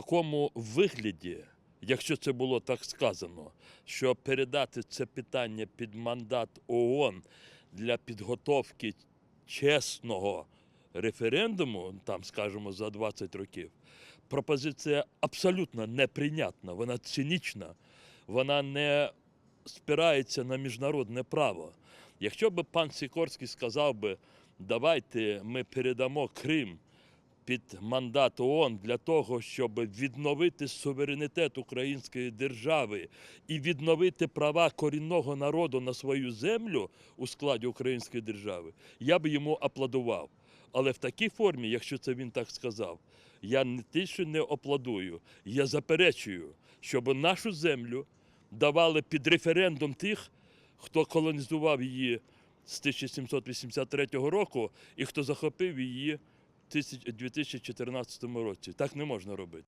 такому вигляді, якщо це було так сказано, що передати це питання під мандат ООН для підготовки чесного референдуму, там, скажімо, за 20 років, пропозиція абсолютно неприйнятна, вона цинічна, вона не спирається на міжнародне право. Якщо б пан Сікорський сказав би, давайте ми передамо Крим під мандат ООН для того, щоб відновити суверенітет української держави і відновити права корінного народу на свою землю у складі української держави, я би йому аплодував. Але в такій формі, якщо це він так сказав, я не те, що не аплодую, я заперечую, щоб нашу землю давали під референдум тих, хто колонізував її з 1783 року і хто захопив її 2014 році. Так не можна робити.